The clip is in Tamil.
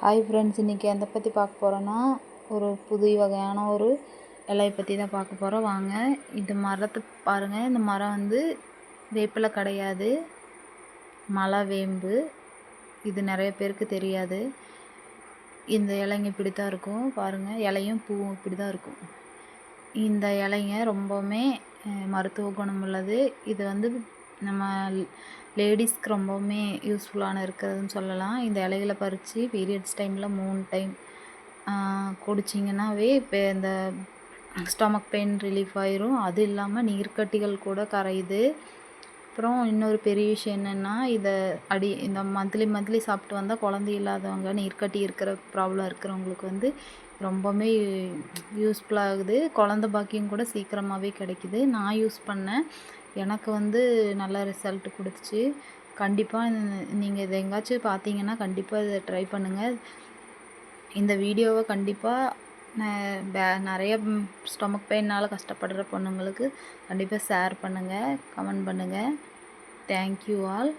ஹாய் ஃப்ரெண்ட்ஸ் இன்றைக்கி எதை பற்றி பார்க்க போகிறோன்னா ஒரு புது வகையான ஒரு இலையை பற்றி தான் பார்க்க போகிறோம் வாங்க இந்த மரத்தை பாருங்கள் இந்த மரம் வந்து வேப்பிலை கிடையாது. மலை வேம்பு. இது நிறைய பேருக்கு தெரியாது. இந்த இலைங்க இப்படி தான் இருக்கும். பாருங்கள் இலையும் பூவும் இப்படி தான் இருக்கும். இந்த இலைங்க ரொம்பவுமே மருத்துவ குணம் உள்ளது. இது வந்து நம்ம லேடிஸ்க்கு ரொம்பவுமே யூஸ்ஃபுல்லான இருக்கிறதுன்னு சொல்லலாம். இந்த இலைகளை பறித்து பீரியட்ஸ் டைமில் மூணு டைம் குடிச்சிங்கன்னாவே இப்போ இந்த ஸ்டொமக் பெயின் ரிலீஃப் ஆயிரும். அது இல்லாமல் நீர்க்கட்டிகள் கூட கரையுது. அப்புறம் இன்னொரு பெரிய விஷயம் என்னென்னா இதை அடி இந்த மந்த்லி மந்த்லி சாப்பிட்டு வந்தால் குழந்தை இல்லாதவங்க நீர்க்கட்டி இருக்கிற ப்ராப்ளம் இருக்கிறவங்களுக்கு வந்து ரொம்பவுமே யூஸ்ஃபுல்லாகுது. குழந்த பாக்கியம் கூட சீக்கிரமாகவே கிடைக்கிது. நான் யூஸ் பண்ணேன் எனக்கு வந்து நல்ல ரிசல்ட் கொடுத்துச்சு. கண்டிப்பாக நீங்கள் இதை எங்காச்சும் பார்த்தீங்கன்னா கண்டிப்பாக இதை ட்ரை பண்ணுங்கள் இந்த வீடியோவை கண்டிப்பாக நிறைய ஸ்டொமக் பெயினால் கஷ்டப்படுற பொண்ணுங்களுக்கு கண்டிப்பாக ஷேர் பண்ணுங்கள் கமெண்ட் பண்ணுங்கள் தேங்க்யூ ஆல்